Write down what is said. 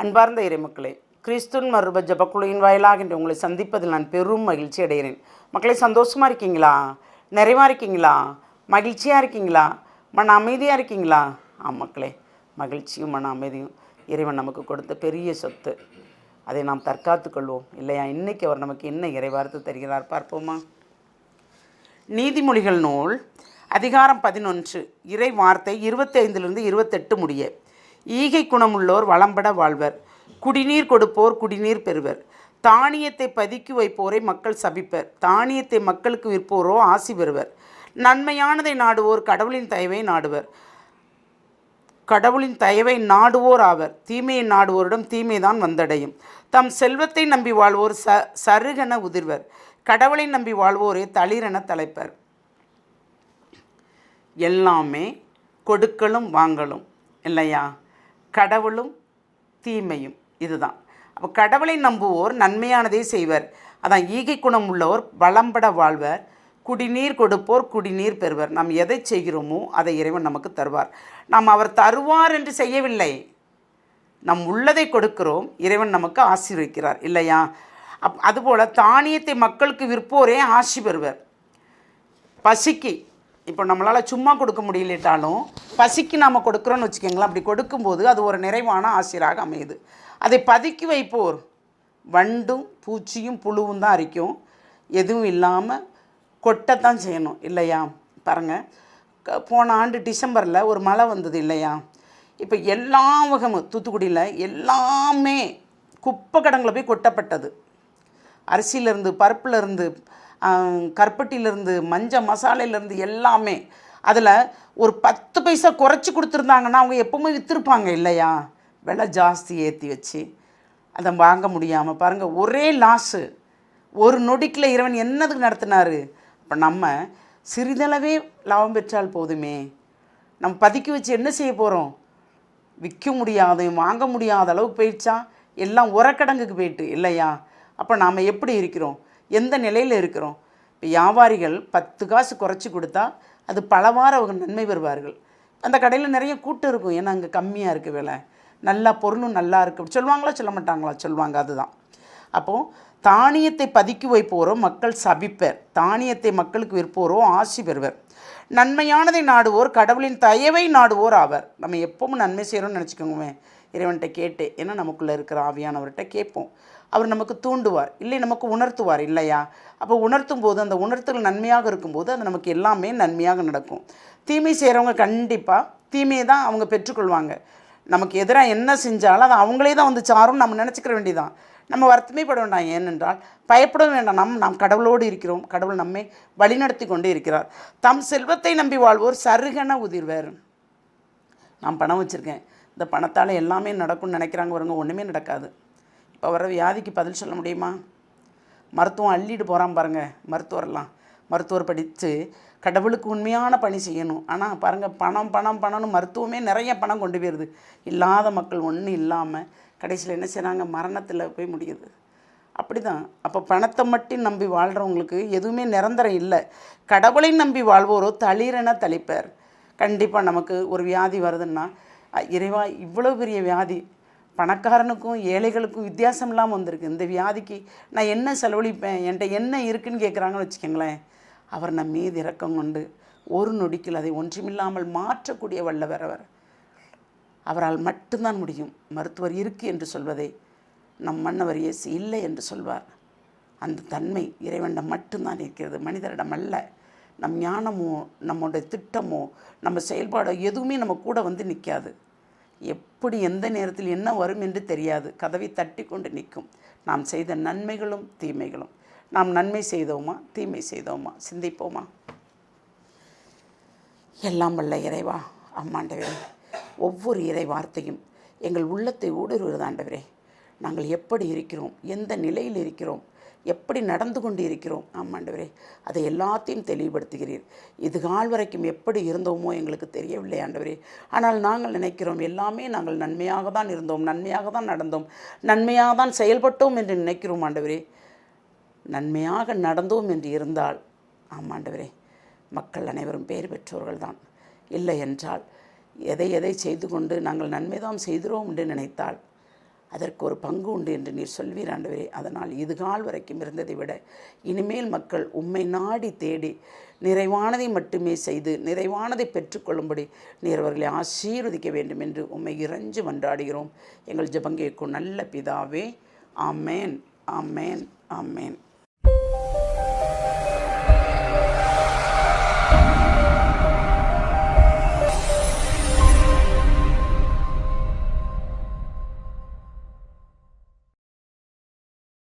அன்பார்ந்த இறைமக்களே கிறிஸ்துன் மறுப ஜபக்குழுவின் வாயிலாக என்று உங்களை சந்திப்பதில் நான் பெரும் மகிழ்ச்சி அடைகிறேன். மக்களை சந்தோஷமாக இருக்கீங்களா? நிறைவாக இருக்கீங்களா? மகிழ்ச்சியாக இருக்கீங்களா? மன அமைதியாக இருக்கீங்களா? ஆ மக்களே மகிழ்ச்சியும் மன அமைதியும் இறைவன் நமக்கு கொடுத்த பெரிய சொத்து. அதை நாம் தற்காத்துக்கொள்வோம் இல்லையா? இன்னைக்கு அவர் நமக்கு என்ன இறைவார்த்து தருகிறார் பார்ப்போமா? நீதிமொழிகள் நூல் அதிகாரம் பதினொன்று இறை வார்த்தை இருபத்தைந்திலிருந்து இருபத்தெட்டு முடிய. ஈகை குணமுள்ளோர் வளம்பட வாழ்வர். குடிநீர் கொடுப்போர் குடிநீர் பெறுவர். தானியத்தை பதுக்கி வைப்போரை மக்கள் சபிப்பர். தானியத்தை மக்களுக்கு விற்போரோ ஆசி பெறுவர். நன்மையானதை நாடுவோர் கடவுளின் தயவை நாடுவர். கடவுளின் தயவை நாடுவோர் ஆவர். தீமையை நாடுவோரிடம் தீமைதான் வந்தடையும். தம் செல்வத்தை நம்பி வாழ்வோர் ச சருகென உதிர்வர். கடவுளை நம்பி வாழ்வோரே தளிரென தலைப்பர். எல்லாமே கொடுக்கலும் வாங்கலும். இல்லையா? கடவுளும் தீமையும் இதுதான். அப்போ கடவுளை நம்புவோர் நன்மையானதை செய்வர். அதான் ஈகை குணம் உள்ளோர் வளம்பட வாழ்வர். குடிநீர் கொடுப்போர் குடிநீர் பெறுவர். நாம் எதை செய்கிறோமோ அதை இறைவன் நமக்கு தருவார். நாம் அவர் தருவார் என்று செய்யவில்லை. நம் உள்ளதை கொடுக்கிறோம். இறைவன் நமக்கு ஆசீர்வதிக்கிறார் இல்லையா? அப் அதுபோல் தானியத்தை மக்களுக்கு விற்போரே ஆசி பெறுவர். பசிக்கு இப்போ நம்மளால் சும்மா கொடுக்க முடியலட்டாலும் பசிக்கு நாம் கொடுக்குறோன்னு வச்சுக்கோங்களேன். அப்படி கொடுக்கும்போது அது ஒரு நிறைவான ஆசிராக அமையுது. அதை பதுக்கி வைப்போர் வண்டும் பூச்சியும் புழுவும் தான் அரிக்கும். எதுவும் இல்லாமல் கொட்டத்தான் செய்யணும். இல்லையா? பாருங்கள் போன ஆண்டு டிசம்பரில் ஒரு மழை வந்தது இல்லையா? இப்போ எல்லா வகமும் தூத்துக்குடியில் எல்லாமே குப்பை கடங்களை போய் கொட்டப்பட்டது. அரிசியிலேருந்து பருப்புலேருந்து கருப்பட்டியிலேருந்து மஞ்சள் மசாலையிலேருந்து எல்லாமே. அதில் ஒரு பத்து பைசா குறைச்சி கொடுத்துருந்தாங்கன்னா அவங்க எப்பவுமே விற்றுருப்பாங்க இல்லையா? விலை ஜாஸ்தி ஏற்றி வச்சு. அதை வாங்க முடியாமல் பாருங்கள் ஒரே லாஸு ஒரு நொடிக்கில் இறைவன் என்னதுக்கு நடத்தினாரு? அப்போ நம்ம சிறிதளவே லாபம் பெற்றால் போதுமே. நம்ம பதுக்கி வச்சு என்ன செய்ய போகிறோம் விற்க முடியாத வாங்க முடியாத அளவுக்கு போயிடுச்சா? எல்லாம் உரக்கடங்குக்கு போயிட்டு இல்லையா? அப்போ நாம் எப்படி இருக்கிறோம்? எந்த நிலையில் இருக்கிறோம்? இப்போ வியாபாரிகள் பத்து காசு குறைச்சி கொடுத்தா அது பலவாறு அவங்க நன்மை பெறுவார்கள். அந்த கடையில் நிறைய கூட்டம் இருக்கும். ஏன்னா அங்கே கம்மியாக இருக்குது விலை. நல்லா பொருளும் நல்லா இருக்குது சொல்லுவாங்களா சொல்ல மாட்டாங்களா? சொல்லுவாங்க அதுதான். அப்போது தானியத்தை பதுக்கி வைப்போரோ மக்கள் சபிப்பர். தானியத்தை மக்களுக்கு விற்போரோ ஆசி பெறுவர். நன்மையானதை நாடுவோர் கடவுளின் தயவை நாடுவோர் ஆவர். நம்ம எப்பவும் நன்மை செய்கிறோம்னு நினச்சிக்கோங்க இறைவன்கிட்ட கேட்டு ஏன்னா நமக்குள்ளே இருக்கிற ஆவியானவர்கிட்ட கேட்போம். அவர் நமக்கு தூண்டுவார். இல்லை நமக்கு உணர்த்துவார் இல்லையா? அப்போ உணர்த்தும் போது அந்த உணர்த்தல் நன்மையாக இருக்கும்போது அது நமக்கு எல்லாமே நன்மையாக நடக்கும். தீமை செய்கிறவங்க கண்டிப்பாக தீமையை தான் அவங்க பெற்றுக்கொள்வாங்க. நமக்கு எதிராக என்ன செஞ்சாலும் அது அவங்களே தான் வந்து சாரும் நம்ம நினச்சிக்கிற வேண்டியதான் நம்ம வருத்தமே பட வேண்டாம். ஏனென்றால் பயப்பட வேண்டாம். நம் நாம் கடவுளோடு இருக்கிறோம். கடவுள் நம்மை வழிநடத்தி கொண்டே இருக்கிறார். தம் செல்வத்தை நம்பி வாழ்வோர் சருகன உதிர்வர். நான் பணம் வச்சுருக்கேன். இந்த பணத்தால் எல்லாமே நடக்கும்னு நினைக்கிறாங்க வருங்க ஒன்றுமே நடக்காது. வர வியாதிக்கு பதில் சொல்ல முடியுமா? மருத்துவம் அள்ளிட்டு போகிறான் பாருங்கள் மருத்துவரெல்லாம். மருத்துவர் படித்து கடவுளுக்கு உண்மையான பணி செய்யணும். ஆனால் பாருங்கள் பணம் பணம் பணம்னு மருத்துவமே நிறைய பணம் கொண்டு போயிடுது இல்லாத மக்கள் ஒன்றும் இல்லாமல் கடைசியில் என்ன செய்கிறாங்க மரணத்தில் போய் முடியுது. அப்படி தான் அப்போ பணத்தை மட்டும் நம்பி வாழ்கிறவங்களுக்கு எதுவுமே நிரந்தரம் இல்லை. கடவுளை நம்பி வாழ்வோரோ தளிரென தளிப்பார். கண்டிப்பாக நமக்கு ஒரு வியாதி வருதுன்னா இறைவா இவ்வளோ பெரிய வியாதி. பணக்காரனுக்கும் ஏழைகளுக்கும் வித்தியாசம் இல்லாமல் வந்திருக்கு. இந்த வியாதிக்கு நான் என்ன செலவழிப்பேன்? என்கிட்ட என்ன இருக்குன்னு கேட்குறாங்கன்னு வச்சுக்கோங்களேன். அவர் நம் மீது இரக்கம் கொண்டு ஒரு நொடிக்கில் அதை ஒன்றுமில்லாமல் மாற்றக்கூடிய வல்லவர் அவர். அவரால் மட்டும்தான் முடியும். மருத்துவர் இருக்கு என்று சொல்வதை நம் மன்னவர் இயேசு இல்லை என்று சொல்வார். அந்த தன்மை இறைவனிடம் மட்டும்தான் இருக்கிறது. மனிதரிடம் அல்ல. நம் ஞானமோ நம்முடைய திட்டமோ நம்ம செயல்பாடோ எதுவுமே நம்ம கூட வந்து நிற்காது. எப்படி எந்த நேரத்தில் என்ன வரும் என்று தெரியாது. கதவை தட்டி கொண்டு நிற்கும். நாம் செய்த நன்மைகளும் தீமைகளும். நாம் நன்மை செய்தோமா? தீமை செய்தோமா? சிந்திப்போமா? எல்லாம் வல்ல இறைவா அம்மாண்டவரே. ஒவ்வொரு இறை வார்த்தையும் எங்கள் உள்ளத்தை ஊடுருவது ஆண்டவரே. நாங்கள் எப்படி இருக்கிறோம்? எந்த நிலையில் இருக்கிறோம்? எப்படி நடந்து கொண்டு இருக்கிறோம் ஆமாண்டவரே அதை எல்லாத்தையும் தெளிவுபடுத்துகிறீர். இது கால் வரைக்கும் எப்படி இருந்தோமோ எங்களுக்கு தெரியவில்லை ஆண்டவரே. ஆனால் நாங்கள் நினைக்கிறோம் எல்லாமே நாங்கள் நன்மையாக தான் இருந்தோம் நன்மையாக தான் நடந்தோம் நன்மையாக தான் செயல்பட்டோம் என்று நினைக்கிறோம் ஆண்டவரே. நன்மையாக நடந்தோம் என்று இருந்தால் ஆமாண்டவரே மக்கள் அனைவரும் பேர் பெற்றோர்கள் தான் இல்லை என்றால் எதை எதை செய்து கொண்டு நாங்கள் நன்மைதான் செய்கிறோம் என்று நினைத்தால் அதற்கு ஒரு பங்கு உண்டு என்று நீர் சொல்வீர் ஆண்டவரே. அதனால் இதுகால் வரைக்கும் இருந்ததை விட இனிமேல் மக்கள் உம்மை நாடி தேடி நிறைவானதை மட்டுமே செய்து நிறைவானதை பெற்றுக்கொள்ளும்படி நீர் அவர்களை ஆசீர்வதிக்க வேண்டும் என்று உம்மை இறைஞ்சு மன்றாடுகிறோம். எங்கள் ஜெபங்கேக்கும் நல்ல பிதாவே ஆமேன் ஆமேன் ஆமேன்.